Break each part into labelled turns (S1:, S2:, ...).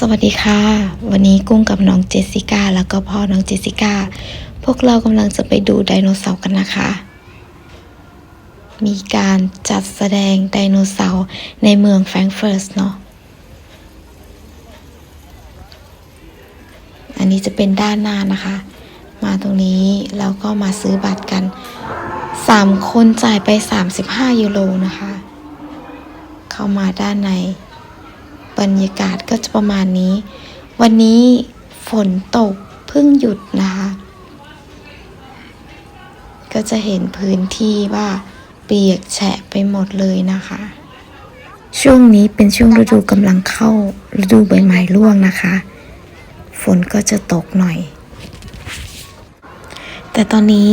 S1: สวัสดีค่ะ วันนี้กุ้งกับน้องเจสสิก้าแล้วก็พ่อน้องเจสสิก้า พวกเรากำลังจะไปดูไดโนเสาร์กันนะคะ มีการจัดแสดงไดโนเสาร์ในเมืองแฟรงเฟิร์ตเนาะ อันนี้จะเป็นด้านหน้านะคะ มาตรงนี้แล้วก็มาซื้อบัตรกันสามคนจ่ายไป 35 ยูโรนะคะ เข้ามาด้านใน บรรยากาศก็จะประมาณนี้ วันนี้ฝนตกเพิ่งหยุดนะคะ ก็จะเห็นพื้นที่ว่าเปียกแฉะไปหมดเลยนะคะ ช่วงนี้เป็นช่วงฤดูกำลังเข้าฤดูใบไม้ร่วงนะคะ ฝนก็จะตกหน่อย แต่ตอนนี้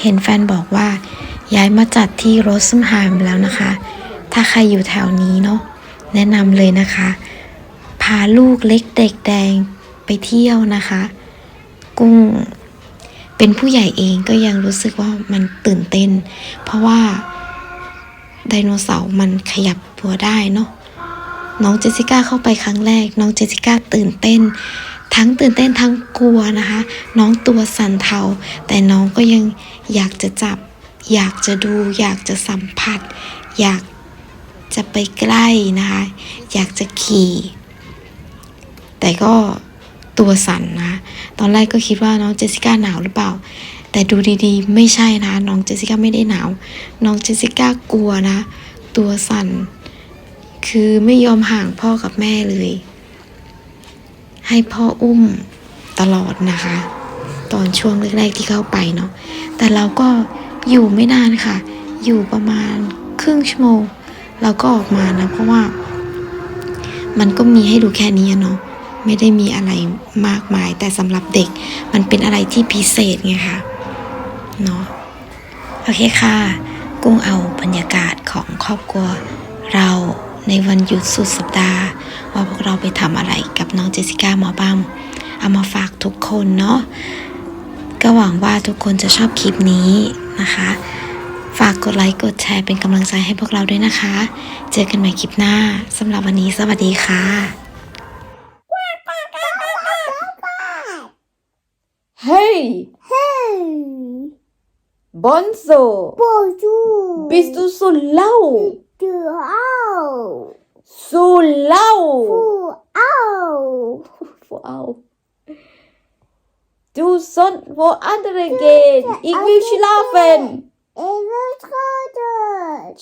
S1: เห็นแฟนบอกว่าย้ายมาจัดที่โรสมไฮม์แล้วนะคะ ถ้าใครอยู่แถวนี้เนาะ แนะนำเลยนะคะ พาลูกเล็กเด็กแดงไปเที่ยวนะคะ กุ้งเป็นผู้ใหญ่เองก็ยังรู้สึกว่ามันตื่นเต้น เพราะว่าไดโนเสาร์มันขยับตัวได้เนาะน้องเจสสิก้าเข้าไปครั้งแรก น้องเจสสิก้าตื่นเต้น ทั้งตื่นเต้นทั้งกลัวนะคะ น้องตัวสั่นเทา แต่น้องก็ยังอยากจะจับ อยากจะดู อยากจะสัมผัส อยาก จะไปใกล้นะคะ อยากจะขี่ แต่ก็ตัวสั่นนะ ตอนแรกก็คิดว่าน้องเจสสิก้าหนาวหรือเปล่า แต่ดูดีๆ ไม่ใช่นะ น้องเจสสิก้าไม่ได้หนาว น้องเจสสิก้ากลัวนะ ตัวสั่น คือไม่ยอมห่างพ่อกับแม่เลย ให้พ่ออุ้มตลอดนะคะ ตอนช่วงแรกๆที่เข้าไปเนาะ แต่เราก็อยู่ไม่นานค่ะ อยู่ประมาณครึ่งชั่วโมง เราก็ออกมานะ เพราะว่า มันก็มีให้ดูแค่นี้เนาะไม่ได้มีอะไรมากมาย แต่สำหรับเด็กมันเป็นอะไรที่พิเศษไงคะเนาะโอเคค่ะ กุ้งเอาบรรยากาศของครอบครัวเราในวันหยุดสุดสัปดาห์ ว่าพวกเราไปทำอะไรกับน้องเจสสิก้าหมอบ้ามเอามาฝากทุกคนเนาะก็หวังว่าทุกคนจะชอบคลิปนี้นะคะ ฝากกดไลค์กดแชร์เป็นกำลังใจให้พวกเราด้วยนะคะ เจอกันใหม่คลิปหน้าสำหรับวันนี้สวัสดีค่ะ
S2: Hey,
S3: Hey,
S2: Bonzo,
S3: bonjour.
S2: bist du so laut?
S3: Du auch.
S2: So laut!
S3: Du auch.
S2: Wow. Du sollst wo andere gehen. Ich will schlafen.
S3: Ich will gerade.